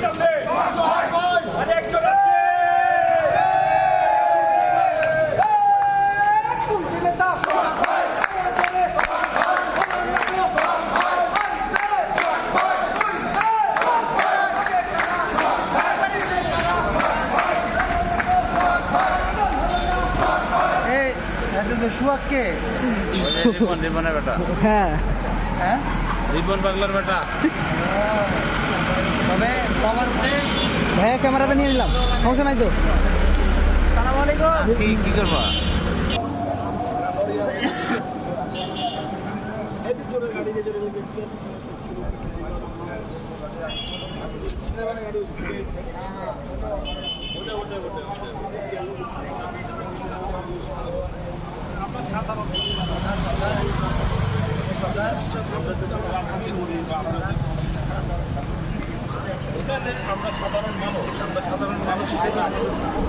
সামনে আরেকজন আছে সুয়াককে রিপন রিপনের বেটা। হ্যাঁ। পাগলার বেটা। ভাইয়া ক্যামেরাটা নিয়ে নিলাম। সমস্যা নাই তো? কি করবা? আমরা সাধারণ মানুষ আমরা সাধারণ মানুষ